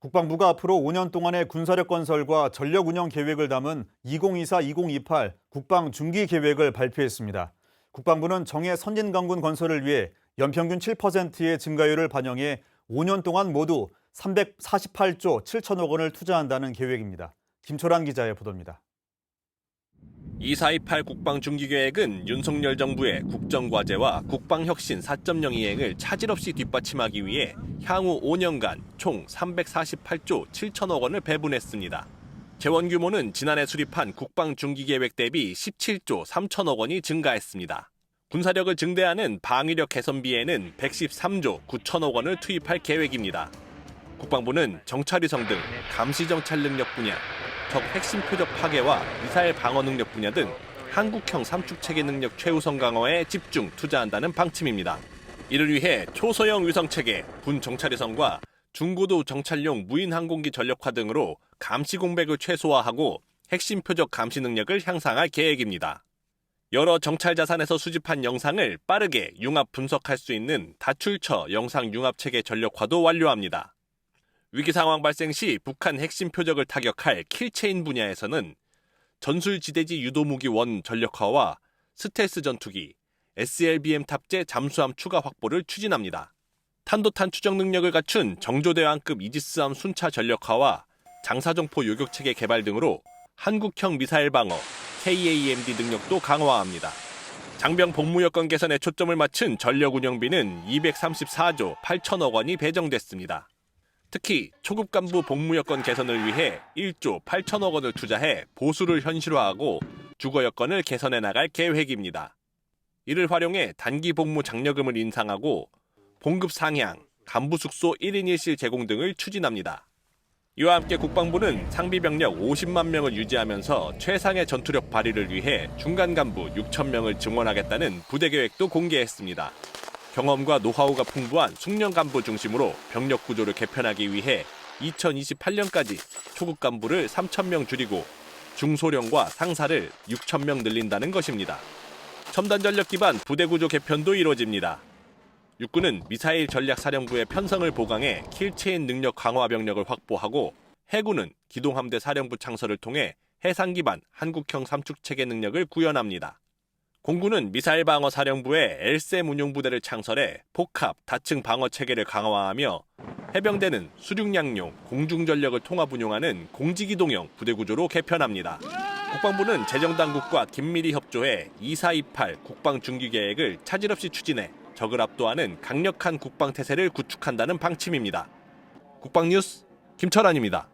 국방부가 앞으로 5년 동안의 군사력 건설과 전력 운영 계획을 담은 2024-2028 국방 중기 계획을 발표했습니다. 국방부는 정예 선진 강군 건설을 위해 연평균 7%의 증가율을 반영해 5년 동안 모두 348조 7천억 원을 투자한다는 계획입니다. 김초란 기자의 보도입니다. 2428 국방중기계획은 윤석열 정부의 국정과제와 국방혁신 4.0 이행을 차질 없이 뒷받침하기 위해 향후 5년간 총 348조 7천억 원을 배분했습니다. 재원 규모는 지난해 수립한 국방중기계획 대비 17조 3천억 원이 증가했습니다. 군사력을 증대하는 방위력 개선비에는 113조 9천억 원을 투입할 계획입니다. 국방부는 정찰위성 등 감시정찰 능력 분야, 적 핵심 표적 파괴와 미사일 방어 능력 분야 등 한국형 삼축 체계 능력 최우선 강화에 집중 투자한다는 방침입니다. 이를 위해 초소형 위성 체계, 군 정찰위성과 중고도 정찰용 무인 항공기 전력화 등으로 감시 공백을 최소화하고 핵심 표적 감시 능력을 향상할 계획입니다. 여러 정찰 자산에서 수집한 영상을 빠르게 융합 분석할 수 있는 다출처 영상 융합 체계 전력화도 완료합니다. 위기 상황 발생 시 북한 핵심 표적을 타격할 킬체인 분야에서는 전술지대지 유도무기 원 전력화와 스텔스 전투기, SLBM 탑재 잠수함 추가 확보를 추진합니다. 탄도탄 추적 능력을 갖춘 정조대왕급 이지스함 순차 전력화와 장사정포 요격체계 개발 등으로 한국형 미사일 방어, KAMD 능력도 강화합니다. 장병 복무 여건 개선에 초점을 맞춘 전력 운영비는 234조 8천억 원이 배정됐습니다. 특히 초급 간부 복무 여건 개선을 위해 1조 8천억 원을 투자해 보수를 현실화하고 주거 여건을 개선해 나갈 계획입니다. 이를 활용해 단기 복무 장려금을 인상하고 봉급 상향, 간부 숙소 1인 1실 제공 등을 추진합니다. 이와 함께 국방부는 상비 병력 50만 명을 유지하면서 최상의 전투력 발휘를 위해 중간 간부 6천 명을 증원하겠다는 부대 계획도 공개했습니다. 경험과 노하우가 풍부한 숙련 간부 중심으로 병력 구조를 개편하기 위해 2028년까지 초급 간부를 3천 명 줄이고 중소령과 상사를 6천 명 늘린다는 것입니다. 첨단 전력 기반 부대 구조 개편도 이루어집니다. 육군은 미사일 전략사령부의 편성을 보강해 킬체인 능력 강화 병력을 확보하고 해군은 기동함대 사령부 창설을 통해 해상 기반 한국형 삼축 체계 능력을 구현합니다. 공군은 미사일 방어 사령부의 엘셈 운용 부대를 창설해 복합 다층 방어 체계를 강화하며 해병대는 수륙량용 공중 전력을 통합 운용하는 공지기동형 부대 구조로 개편합니다. 국방부는 재정당국과 긴밀히 협조해 2428 국방 중기 계획을 차질 없이 추진해 적을 압도하는 강력한 국방 태세를 구축한다는 방침입니다. 국방 뉴스 김철환입니다.